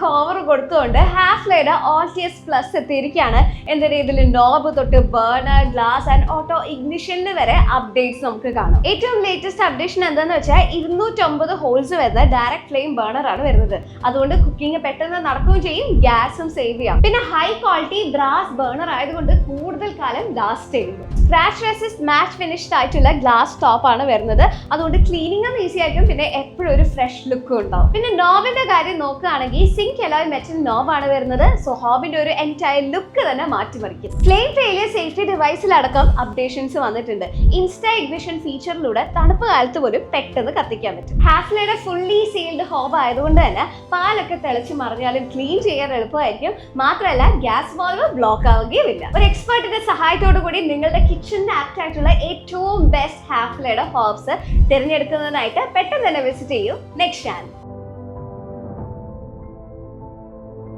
Make കൊടുത്തുകൊണ്ട് ഹാഫ്ലയുടെ ഓസിയസ് plus എത്തിയിരിക്കുകയാണ്. എന്റെ രീതിയിൽ നോബ് തൊട്ട് ബേർണർ ഗ്ലാസ് ആൻഡ് ഓട്ടോ ഇഗ്നിഷനിൽ വരെ അപ്ഡേറ്റ്സ് നമുക്ക് കാണാം. ഏറ്റവും ലേറ്റസ്റ്റ് അപ്ഡേഷൻ എന്താന്ന് വെച്ചാൽ ഇരുന്നൂറ്റൊമ്പത് ഹോൾസ് വരുന്ന ഡയറക്ട് ഫ്ലെയിം ബേണർ ആണ് വരുന്നത്. അതുകൊണ്ട് കുക്കിംഗ് പെട്ടെന്ന് നടക്കുകയും ചെയ്യും ഗ്യാസും സേവ് ചെയ്യാം. പിന്നെ ഹൈ ക്വാളിറ്റി ബ്രാസ് ബേണർ ആയതുകൊണ്ട് കൂടുതൽ കാലം ലാസ്റ്റ് ചെയ്യുന്നു. സ്ക്രാച്ച് റെസിസ്റ്റ് മാച്ച് ഫിനിഷ്ഡ് ആയിട്ടുള്ള ഗ്ലാസ് ടോപ്പ് ആണ് വരുന്നത്. അതുകൊണ്ട് ക്ലീനിങ്ങും ഈസി ആയിരിക്കും. പിന്നെ എപ്പോഴും ഒരു ഫ്രഷ് ലുക്കും ഉണ്ടാവും. പിന്നെ നോബിന്റെ കാര്യം നോക്കുകയാണെങ്കിൽ സിങ്ക് എലോയ് മെറ്റൽ ആണ് വരുന്നത്. സോ ഹോബിന്റെ ഒരു എന്റയർ ലുക്ക് തന്നെ മാറ്റിമറിക്കും. ഫ്ലെയിം ഫെയിലിയർ സേഫ്റ്റി ഡിവൈസിലടക്കം അപ്ഡേഷൻസ് വന്നിട്ടുണ്ട്. ഇൻസ്റ്റാ ഇഗ്നിഷൻ ഫീച്ചറിലൂടെ തണുപ്പ് കാലത്ത് പോലും പെട്ടെന്ന് കത്തിക്കാൻ പറ്റും. ഹാഫ്ലയുടെ ഫുള്ളി സീൽഡ് ഹോബ് ആയതുകൊണ്ട് തന്നെ പാലൊക്കെ തിളച്ച് മറിഞ്ഞാലും ക്ലീൻ ചെയ്യാൻ എളുപ്പമായിരിക്കും. മാത്രമല്ല ഗ്യാസ് വാൾവ് ബ്ലോക്ക് ആവുകയുമില്ല. ഒരു എക്സ്പേർട്ടിന്റെ സഹായത്തോടു കൂടി നിങ്ങളുടെ കിച്ചണിന് ആപ്റ്റ് ആയിട്ടുള്ള ഏറ്റവും ബെസ്റ്റ് ഹാഫ്ലയുടെ ഹോബ്സ് തിരഞ്ഞെടുക്കുന്നതിനായിട്ട് പെട്ടെന്ന് തന്നെ വിസിറ്റ് ചെയ്യൂ. Next channel